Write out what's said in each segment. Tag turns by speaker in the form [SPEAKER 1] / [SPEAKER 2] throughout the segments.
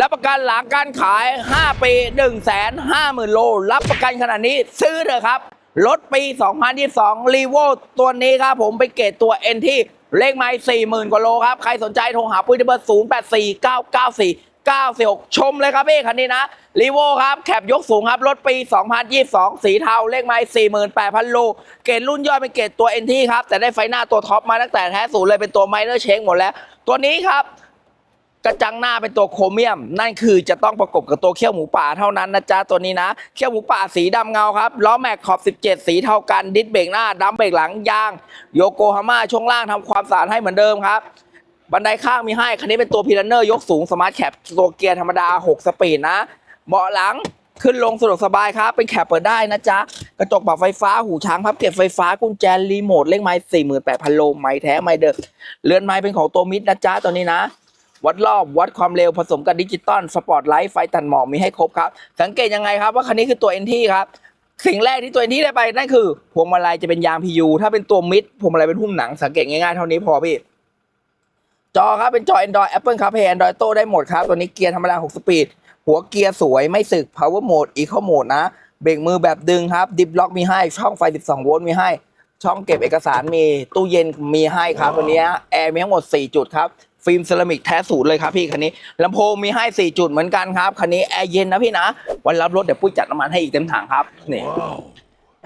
[SPEAKER 1] รับประกันหลังการขาย 5 ปี 1 5 0 0 0 0 โล รับประกันขนาดนี้ซื้อเถอะครับ รถปี 2022 รีโวตัวนี้ครับผมไปเกรดตัว N ที่เลขไม้40,000 กว่าโลครับ ใครสนใจโทรหาปุ้ยที่เบอร์0 8 4 9 9 4 946ชมเลยครับพี่คันนี้นะรีโวครับแคปยกสูงครับ รถปี 2022 สีเทาเลขไม้48,000 โล เกรดรุ่นย่อยเป็นเกรดตัว NT ครับ แต่ได้ไฟหน้าตัวท็อปมาตั้งแต่แท้ศูนย์เลยเป็นตัวไมเนอร์เชงหมดแล้ว ตัวนี้ครับ กระจังหน้าเป็นตัวโครเมียม นั่นคือจะต้องประกบกับตัวเขี้ยวหมูป่าเท่านั้นนะจ๊ะตัวนี้นะเขี้ยวหมูป่าสีดำเงาครับล้อแม็กขอบ 17 สีเท่ากันดิสเบรกหน้าดัมเบรกหลังยางโยโกฮาม่าช่วงล่างทำความสะอาดให้เหมือนเดิมครับบันไดข้างมีให้คันนี้เป็นตัวพีลันเนอร์ยกสูงสมาร์ทแคปตัวเกียร์ธรรมดา 6 สปีดนะเบาะหลังขึ้นลงสะดวกสบายครับ เป็นแคปเปิดได้นะจ๊ะ กระจกปรับไฟฟ้าหูช้างพับเก็บไฟฟ้ากุญแจรีโมทเลขไม้48,000โลไม้แท้ไม้เดิมเรือนไม้เป็นของตัวมิดนะจ๊ะตัวนี้นะ วัดรอบวัดความเร็วผสมกับดิจิตอลสปอร์ตไลท์ไฟตัดหมอกมีให้ครบครับ สังเกตยังไงครับว่าคันนี้คือตัว NT ครับสิ่งแรกที่ตัว NT ได้ไปนั่นคือพวงมาลัยจะเป็นยาง PU ถ้าเป็นตัวมิดพวงมาลัยเป็นหุ้มหนังสังเกตง่ายๆเท่านี้พอพี่จอครับเป็นจอ Android Apple CarPlay Android Auto ได้หมดครับ ตัวนี้เกียร์ธรรมดา6สปีด หัวเกียร์สวยไม่สึก Power Mode Eco Mode นะ เบรกมือแบบดึงครับ ดิฟล็อกมีให้ ช่องไฟ 12 โวลต์มีให้ ช่องเก็บเอกสารมี ตู้เย็นมีให้ครับ ตัวนี้แอร์มีทั้งหมด 4 จุดครับ ฟิล์มเซรามิกแท้สูตรเลยครับพี่คันนี้ลำโพงมีให้ 4 จุดเหมือนกันครับคันนี้แอร์เย็นนะพี่นะ วันรับรถเดี๋ยวปุ้ยจัดน้ำมันให้อีกเต็มถังครับนี่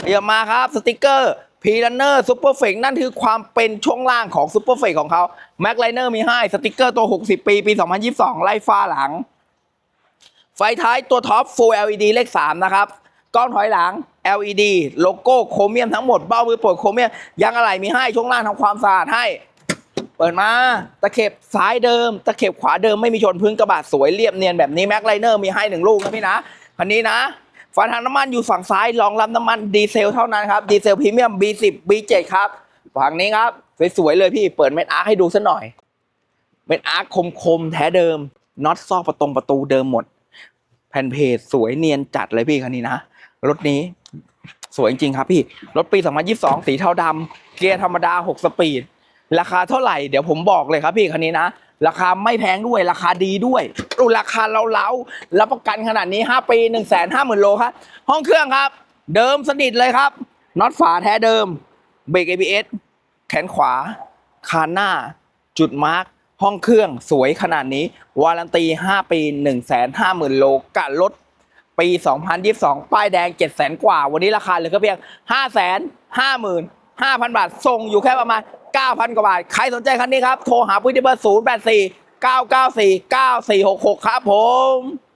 [SPEAKER 1] เดี๋ยวมาครับสติกเกอร์พีลันเนอร์ซูเปอร์เฟกนั่นคือความเป็นช่วงล่างของซูเปอร์เฟกของเขาแม็กไลเนอร์มีให้สติกเกอร์ตัว 60 ปี ปี 2022 ไล่ฟ้าหลัง ไฟท้ายตัวท็อป Full LED เลข 3 นะครับกล้องถอยหลัง LED โลโก้โครเมียมทั้งหมด เบ้ามือปลดโครเมียมยางอะไหล่มีให้ช่วงล่างทำความสะอาดให้ เปิดมาตะเข็บซ้ายเดิม ตะเข็บขวาเดิมไม่มีชนพื้นกระบะสวยเรียบเนียนแบบนี้แม็กไลเนอร์มีให้หนึ่งลูกนะพี่นะคันนี้นะฝาถังน้ำมันอยู่ฝั่งซ้ายรองรับน้ำมันดีเซลเท่านั้นครับดีเซลพรีเมียม B10 B7 ครับฝั่งนี้ครับสวยๆเลยพี่เปิดเม็ดอาร์คให้ดูสักหน่อย เม็ดอาร์คคมๆแท้เดิมน็อตซอกประตงประตูเดิมหมด แผ่นเพจสวยเนียนจัดเลยพี่คันนี้นะรถนี้สวยจริงครับพี่รถปี 2022 สีเทาดำเกียร์ธรรมดา 6 สปีด ราคาเท่าไหร่เดี๋ยวผมบอกเลยครับพี่คันนี้นะ ราคาไม่แพงด้วยราคาดีด้วยดูราคาเราเล้ารับประกันขนาดนี้ 5 ปี1 5 0 0 0 0โลครับ ห้องเครื่องครับ เดิมสนิทเลยครับน็อตฝาแท้เดิมเบรก ABS แขนขวา คานหน้า จุดมาร์กห้องเครื่องสวยขนาดนี้ วารันตี 5 ปี 1 5 0 0 0 0 โลกับรถปี 2022 ป้ายแดง 7 0 0 0 0 กว่า วันนี้ราคาเหลือแค่เพียง 555,000 บาท ส่งอยู่แค่ประมาณ 9,000 กว่าบาท ใครสนใจคันนี้ครับ โทรหาพุ้ยที่เบอร์ 084 994 9466 ครับผม